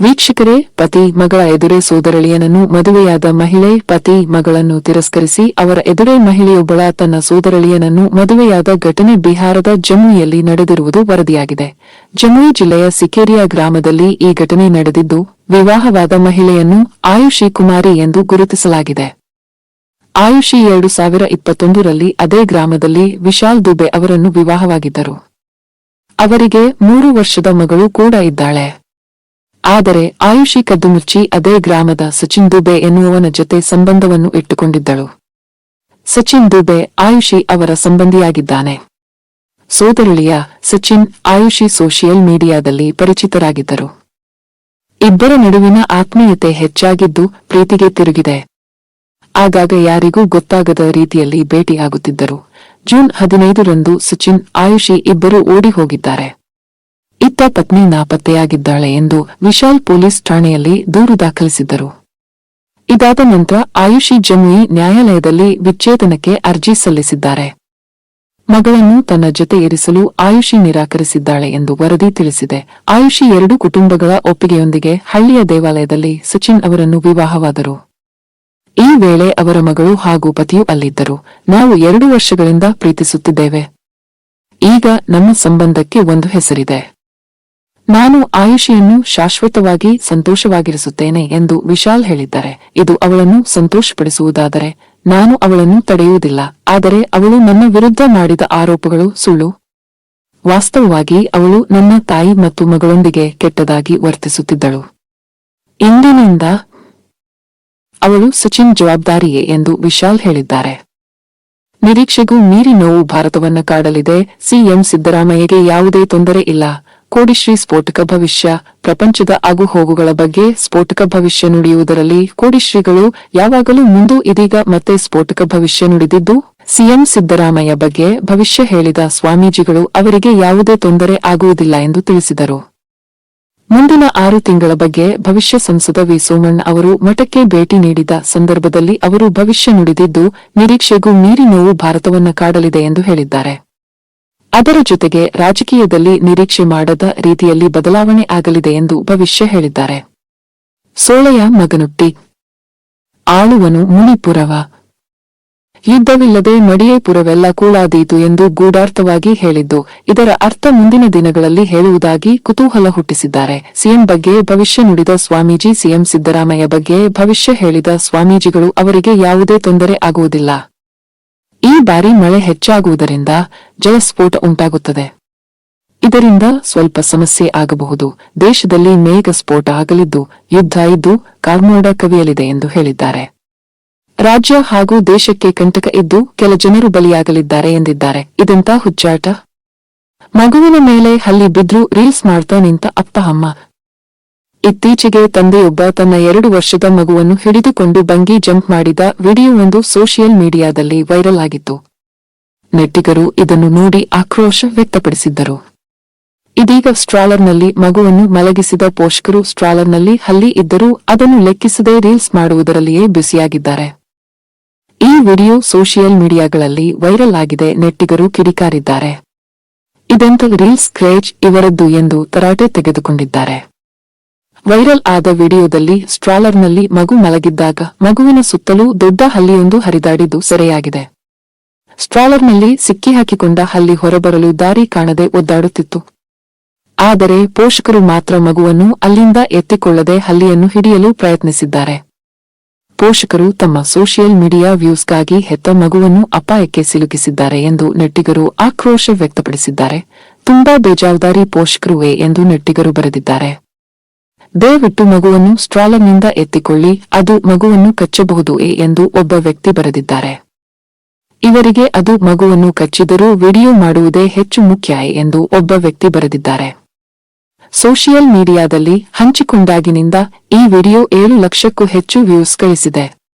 ವೀಕ್ಷಕರೇ, ಪತಿ ಮಗಳ ಎದುರೇ ಸೋದರಳಿಯನನ್ನು ಮದುವೆಯಾದ ಮಹಿಳೆ ಪತಿ ಮಗಳನ್ನು ತಿರಸ್ಕರಿಸಿ ಅವರ ಎದುರೇ ಮಹಿಳೆಯೊಬ್ಬಳ ತನ್ನ ಸೋದರಳಿಯನನ್ನು ಮದುವೆಯಾದ ಘಟನೆ ಬಿಹಾರದ ಜಮ್ಮುವಿಯಲ್ಲಿ ನಡೆದಿರುವುದು ವರದಿಯಾಗಿದೆ. ಜಮ್ಮು ಜಿಲ್ಲೆಯ ಸಿಕೇರಿಯಾ ಗ್ರಾಮದಲ್ಲಿ ಈ ಘಟನೆ ನಡೆದಿದ್ದು, ವಿವಾಹವಾದ ಮಹಿಳೆಯನ್ನು ಆಯುಷಿ ಕುಮಾರಿ ಎಂದು ಗುರುತಿಸಲಾಗಿದೆ. ಆಯುಷಿ ಎರಡು ಸಾವಿರ ಇಪ್ಪತ್ತೊಂದರಲ್ಲಿ ಅದೇ ಗ್ರಾಮದಲ್ಲಿ ವಿಶಾಲ್ ದುಬೆ ಅವರನ್ನು ವಿವಾಹವಾಗಿದ್ದರು. ಅವರಿಗೆ ಮೂರು ವರ್ಷದ ಮಗಳು ಕೂಡ ಇದ್ದಾಳೆ. ಆದರೆ ಆಯುಷಿ ಕದ್ದುಮುಚ್ಚಿ ಅದೇ ಗ್ರಾಮದ ಸಚಿನ್ ದುಬೆ ಎನ್ನುವವನ ಜೊತೆ ಸಂಬಂಧವನ್ನು ಇಟ್ಟುಕೊಂಡಿದ್ದಳು. ಸಚಿನ್ ದುಬೆ ಆಯುಷಿ ಅವರ ಸಂಬಂಧಿಯಾಗಿದ್ದಾನೆ. ಸೋದರಳಿಯ ಸಚಿನ್ ಆಯುಷಿ ಸೋಷಿಯಲ್ ಮೀಡಿಯಾದಲ್ಲಿ ಪರಿಚಿತರಾಗಿದ್ದರು. ಇಬ್ಬರ ನಡುವಿನ ಆತ್ಮೀಯತೆ ಹೆಚ್ಚಾಗಿದ್ದು ಪ್ರೀತಿಗೆ ತಿರುಗಿದೆ. ಆಗಾಗ ಯಾರಿಗೂ ಗೊತ್ತಾಗದ ರೀತಿಯಲ್ಲಿ ಭೇಟಿಯಾಗುತ್ತಿದ್ದರು. ಜೂನ್ ಹದಿನೈದರಂದು ಸಚಿನ್ ಆಯುಷಿ ಇಬ್ಬರು ಓಡಿ ಹೋಗಿದ್ದಾರೆ. ಇತ್ತ ಪತ್ನಿ ನಾಪತ್ತೆಯಾಗಿದ್ದಾಳೆ ಎಂದು ವಿಶಾಲ್ ಪೊಲೀಸ್ ಠಾಣೆಯಲ್ಲಿ ದೂರು ದಾಖಲಿಸಿದ್ದರು. ಇದಾದ ನಂತರ ಆಯುಷಿ ಜಮುಯಿ ನ್ಯಾಯಾಲಯದಲ್ಲಿ ವಿಚ್ಛೇದನಕ್ಕೆ ಅರ್ಜಿ ಸಲ್ಲಿಸಿದ್ದಾರೆ. ಮಗಳನ್ನು ತನ್ನ ಜೊತೆ ಇರಿಸಲು ಆಯುಷಿ ನಿರಾಕರಿಸಿದ್ದಾಳೆ ಎಂದು ವರದಿ ತಿಳಿಸಿದೆ. ಆಯುಷಿ ಎರಡು ಕುಟುಂಬಗಳ ಒಪ್ಪಿಗೆಯೊಂದಿಗೆ ಹಳ್ಳಿಯ ದೇವಾಲಯದಲ್ಲಿ ಸಚಿನ್ ಅವರನ್ನು ವಿವಾಹವಾದರು. ಈ ವೇಳೆ ಅವರ ಮಗಳು ಹಾಗೂ ಪತಿಯೂ ಅಲ್ಲಿದ್ದರು. ನಾವು ಎರಡು ವರ್ಷಗಳಿಂದ ಪ್ರೀತಿಸುತ್ತಿದ್ದೇವೆ. ಈಗ ನಮ್ಮ ಸಂಬಂಧಕ್ಕೆ ಒಂದು ಹೆಸರಿದೆ. ನಾನು ಆಯುಷಿಯನ್ನು ಶಾಶ್ವತವಾಗಿ ಸಂತೋಷವಾಗಿರಿಸುತ್ತೇನೆ ಎಂದು ವಿಶಾಲ್ ಹೇಳಿದ್ದಾರೆ. ಇದು ಅವಳನ್ನು ಸಂತೋಷಪಡಿಸುವುದಾದರೆ ನಾನು ಅವಳನ್ನು ತಡೆಯುವುದಿಲ್ಲ. ಆದರೆ ಅವಳು ನನ್ನ ವಿರುದ್ಧ ಮಾಡಿದ ಆರೋಪಗಳು ಸುಳ್ಳು. ವಾಸ್ತವವಾಗಿ ಅವಳು ನನ್ನ ತಾಯಿ ಮತ್ತು ಮಗಳೊಂದಿಗೆ ಕೆಟ್ಟದಾಗಿ ವರ್ತಿಸುತ್ತಿದ್ದಳು. ಇಂದಿನಿಂದ ಅವಳು ಸಚಿನ್ ಜವಾಬ್ದಾರಿಯೇ ಎಂದು ವಿಶಾಲ್ ಹೇಳಿದ್ದಾರೆ. ನಿರೀಕ್ಷೆಗೂ ಮೀರಿ ನೋವು ಭಾರತವನ್ನು ಕಾಡಲಿದೆ. ಸಿಎಂ ಸಿದ್ದರಾಮಯ್ಯಗೆ ಯಾವುದೇ ತೊಂದರೆ ಇಲ್ಲ. ಕೋಡಿಶ್ರೀ ಸ್ಫೋಟಕ ಭವಿಷ್ಯ. ಪ್ರಪಂಚದ ಆಗುಹೋಗುಗಳ ಬಗ್ಗೆ ಸ್ಫೋಟಕ ಭವಿಷ್ಯ ನುಡಿಯುವುದರಲ್ಲಿ ಕೋಡಿಶ್ರೀಗಳು ಯಾವಾಗಲೂ ಮುಂದೂ ಇದೀಗ ಮತ್ತೆ ಸ್ಫೋಟಕ ಭವಿಷ್ಯ ನುಡಿದಿದ್ದು, ಸಿಎಂ ಸಿದ್ದರಾಮಯ್ಯ ಬಗ್ಗೆ ಭವಿಷ್ಯ ಹೇಳಿದ ಸ್ವಾಮೀಜಿಗಳು ಅವರಿಗೆ ಯಾವುದೇ ತೊಂದರೆ ಆಗುವುದಿಲ್ಲ ಎಂದು ತಿಳಿಸಿದರು. ಮುಂದಿನ ಆರು ತಿಂಗಳ ಬಗ್ಗೆ ಭವಿಷ್ಯ ಸಂಸದ ವಿ. ಸೋಮಣ್ಣ ಅವರು ಮಠಕ್ಕೆ ಭೇಟಿ ನೀಡಿದ ಸಂದರ್ಭದಲ್ಲಿ ಅವರು ಭವಿಷ್ಯ ನುಡಿದಿದ್ದು, ನಿರೀಕ್ಷೆಗೂ ಮೀರಿ ನೋವು ಭಾರತವನ್ನ ಕಾಡಲಿದೆ ಎಂದು ಹೇಳಿದ್ದಾರೆ. ಅದರ ಜೊತೆಗೆ ರಾಜಕೀಯದಲ್ಲಿ ನಿರೀಕ್ಷೆ ಮಾಡದ ರೀತಿಯಲ್ಲಿ ಬದಲಾವಣೆ ಆಗಲಿದೆ ಎಂದು ಭವಿಷ್ಯ ಹೇಳಿದ್ದಾರೆ. ಸೋಳೆಯ ಮಗನುಟ್ಟಿ. ಆಳುವನು ಮುನಿಪುರವ. ಯುದ್ಧವಿಲ್ಲದೆ ಮಡಿಯೇಪುರವೆಲ್ಲ ಕೂಳಾದೀತು ಎಂದು ಗೂಢಾರ್ಥವಾಗಿ ಹೇಳಿದ್ದು, ಇದರ ಅರ್ಥ ಮುಂದಿನ ದಿನಗಳಲ್ಲಿ ಹೇಳುವುದಾಗಿ ಕುತೂಹಲ ಹುಟ್ಟಿಸಿದ್ದಾರೆ. ಸಿಎಂ ಬಗ್ಗೆ ಭವಿಷ್ಯ ನುಡಿದ ಸ್ವಾಮೀಜಿ, ಸಿಎಂ ಸಿದ್ದರಾಮಯ್ಯ ಬಗ್ಗೆ ಭವಿಷ್ಯ ಹೇಳಿದ ಸ್ವಾಮೀಜಿಗಳು ಅವರಿಗೆ ಯಾವುದೇ ತೊಂದರೆ ಆಗುವುದಿಲ್ಲ. ಈ ಬಾರಿ ಮಳೆ ಹೆಚ್ಚಾಗುವುದರಿಂದ ಜಲಸ್ಫೋಟ ಉಂಟಾಗುತ್ತದೆ. ಇದರಿಂದ ಸ್ವಲ್ಪ ಸಮಸ್ಯೆ ಆಗಬಹುದು. ದೇಶದಲ್ಲಿ ಮೇಘ ಸ್ಫೋಟ ಆಗಲಿದ್ದು ಯುದ್ಧ ಇದ್ದು ಕಾರ್ಮೋಡ ಕವಿಯಲಿದೆ ಎಂದು ಹೇಳಿದ್ದಾರೆ. ರಾಜ್ಯ ಹಾಗೂ ದೇಶಕ್ಕೆ ಕಂಟಕ ಇದ್ದು ಕೆಲ ಜನರು ಬಲಿಯಾಗಲಿದ್ದಾರೆ ಎಂದಿದ್ದಾರೆ. ಇದೆಂತ ಹುಚ್ಚಾಟ? ಮಗುವಿನ ಮೇಲೆ ಹಲ್ಲಿ ಬಿದ್ರು ರೀಲ್ಸ್ ಮಾಡ್ತಾ ನಿಂತ ಅಪ್ಪ, ಅಮ್ಮ ಇತ್ತೀಚೆಗೆ ತಂದೆಯೊಬ್ಬ ತನ್ನ ಎರಡು ವರ್ಷದ ಮಗುವನ್ನು ಹಿಡಿದುಕೊಂಡು ಬಂಗಿ ಜಂಪ್ ಮಾಡಿದ ವಿಡಿಯೋವೊಂದು ಸೋಷಿಯಲ್ ಮೀಡಿಯಾದಲ್ಲಿ ವೈರಲ್ ಆಗಿತ್ತು. ನೆಟ್ಟಿಗರು ಇದನ್ನು ನೋಡಿ ಆಕ್ರೋಶ ವ್ಯಕ್ತಪಡಿಸಿದ್ದರು. ಇದೀಗ ಸ್ಟ್ರಾಲರ್ನಲ್ಲಿ ಮಗುವನ್ನು ಮಲಗಿಸಿದ ಪೋಷಕರು ಸ್ಟ್ರಾಲರ್ನಲ್ಲಿ ಹಲ್ಲಿ ಇದ್ದರೂ ಅದನ್ನು ಲೆಕ್ಕಿಸದೆ ರೀಲ್ಸ್ ಮಾಡುವುದರಲ್ಲಿಯೇ ಬ್ಯುಸಿಯಾಗಿದ್ದಾರೆ. ಈ ವಿಡಿಯೋ ಸೋಷಿಯಲ್ ಮೀಡಿಯಾಗಳಲ್ಲಿ ವೈರಲ್ ಆಗಿದೆ ನೆಟ್ಟಿಗರು ಕಿಡಿಕಾರಿದ್ದಾರೆ. ಇದಂತ ರೀಲ್ಸ್ ಕ್ರೇಜ್ ಇವರದ್ದು ಎಂದು ತರಾಟೆ ತೆಗೆದುಕೊಂಡಿದ್ದಾರೆ. ವೈರಲ್ ಆದ ವಿಡಿಯೋದಲ್ಲಿ ಸ್ಟ್ರಾಲರ್ನಲ್ಲಿ ಮಗು ಮಲಗಿದ್ದಾಗ ಮಗುವಿನ ಸುತ್ತಲೂ ದೊಡ್ಡ ಹಲ್ಲಿಯೊಂದು ಹರಿದಾಡಿದ್ದು ಸೆರೆಯಾಗಿದೆ. ಸ್ಟ್ರಾಲರ್ನಲ್ಲಿ ಸಿಕ್ಕಿಹಾಕಿಕೊಂಡ ಹಲ್ಲಿ ಹೊರಬರಲು ದಾರಿ ಕಾಣದೆ ಒದ್ದಾಡುತ್ತಿತ್ತು. ಆದರೆ ಪೋಷಕರು ಮಾತ್ರ ಮಗುವನ್ನು ಅಲ್ಲಿಂದ ಎತ್ತಿಕೊಳ್ಳದೆ ಹಲ್ಲಿಯನ್ನು ಹಿಡಿಯಲು ಪ್ರಯತ್ನಿಸಿದ್ದಾರೆ. ಪೋಷಕರು ತಮ್ಮ ಸೋಷಿಯಲ್ ಮೀಡಿಯಾ ವ್ಯೂಸ್ಗಾಗಿ ಹೆತ್ತ ಮಗುವನ್ನು ಅಪಾಯಕ್ಕೆ ಸಿಲುಕಿಸಿದ್ದಾರೆ ಎಂದು ನೆಟ್ಟಿಗರು ಆಕ್ರೋಶ ವ್ಯಕ್ತಪಡಿಸಿದ್ದಾರೆ. ತುಂಬಾ ಬೇಜವಾಬ್ದಾರಿ ಪೋಷಕರುವೆ ಎಂದು ನೆಟ್ಟಿಗರು ಬರೆದಿದ್ದಾರೆ. ದಯವಿಟ್ಟು ಮಗುವನ್ನು ಸ್ಟ್ರಾಲರ್ನಿಂದ ಎತ್ತಿಕೊಳ್ಳಿ, ಅದು ಮಗುವನ್ನು ಕಚ್ಚಬಹುದು ಎಂದು ಒಬ್ಬ ವ್ಯಕ್ತಿ ಬರೆದಿದ್ದಾರೆ. ಇವರಿಗೆ ಅದು ಮಗುವನ್ನು ಕಚ್ಚಿದರೂ ವಿಡಿಯೋ ಮಾಡುವುದೇ ಹೆಚ್ಚು ಮುಖ್ಯ ಎಂದು ಒಬ್ಬ ವ್ಯಕ್ತಿ ಬರೆದಿದ್ದಾರೆ. ಸೋಷಿಯಲ್ ಮೀಡಿಯಾದಲ್ಲಿ ಹಂಚಿಕೊಂಡಾಗಿನಿಂದ ಈ ವಿಡಿಯೋ ಏಳು ಲಕ್ಷಕ್ಕೂ ಹೆಚ್ಚು ವ್ಯೂಸ್ ಗಳಿಸಿದೆ.